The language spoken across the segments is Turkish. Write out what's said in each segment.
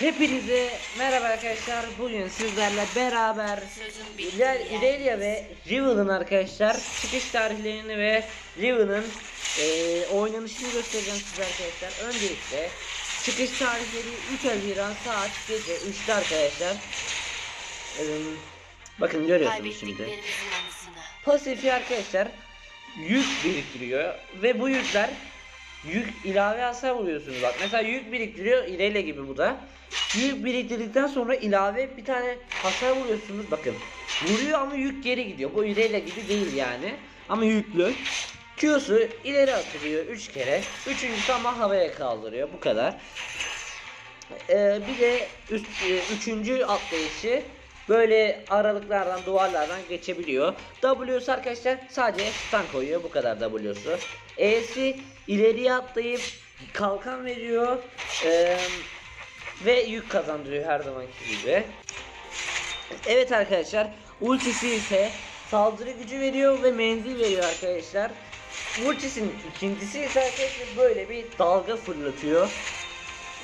Hepinize merhaba arkadaşlar. Bugün sizlerle beraber Sözüm bitti İler, ya. İrelia ve Riven'ın arkadaşlar çıkış tarihlerini ve Riven'ın eee oynanışını göstereceğim size arkadaşlar. Öncelikle çıkış tarihleri 3 Haziran saat gece 3'te arkadaşlar. Eee, bakın görüyorsunuz şimdi. Pasifi arkadaşlar yük biriktiriyor ve bu yükler yük ilave hasar vuruyorsunuz bak mesela yük biriktiriyor ireyle gibi bu da. Yük biriktirdikten sonra ilave bir tane hasar vuruyorsunuz bakın vuruyor ama yük geri gidiyor. Bu ireyle gibi değil yani. Ama yüklü. Q'su ileri atılıyor 3 kere. Üçüncüsü ama havaya kaldırıyor. Bu kadar. Ee, bir de üst, e, üçüncü atlayışı böyle aralıklardan duvarlardan geçebiliyor. W'su arkadaşlar sadece stun koyuyor bu kadar W'su. E'si ileriye atlayıp kalkan veriyor Ee, ve yük kazandırıyor her zamanki gibi. Evet arkadaşlar ultisi ise saldırı gücü veriyor ve menzil veriyor arkadaşlar. Ultisinin ikincisi ise arkadaşlar böyle bir dalga fırlatıyor.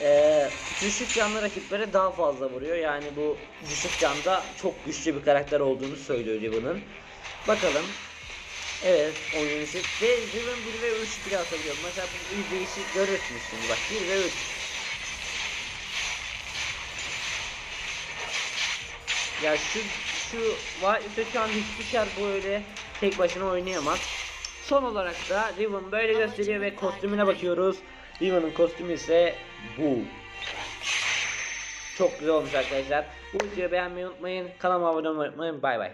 Ee, düşük canlı rakiplere daha fazla vuruyor. Yani bu düşük canda çok güçlü bir karakter olduğunu söylüyor Riven'ın. Bakalım. Evet oynanışı. Ve Riven 1 ve 3 bile atabiliyor. Mesela bu bir değişik görürsünüz bak 1 ve 3. Ya şu şu Wild'de şu an hiçbir şart böyle tek başına oynayamaz. Son olarak da Riven böyle gösteriyor ve kostümüne bakıyoruz. Riven'ın kostümü ise bu. Çok güzel olmuş arkadaşlar. Bu videoyu beğenmeyi unutmayın. Kanalıma abone olmayı unutmayın. Bay bay.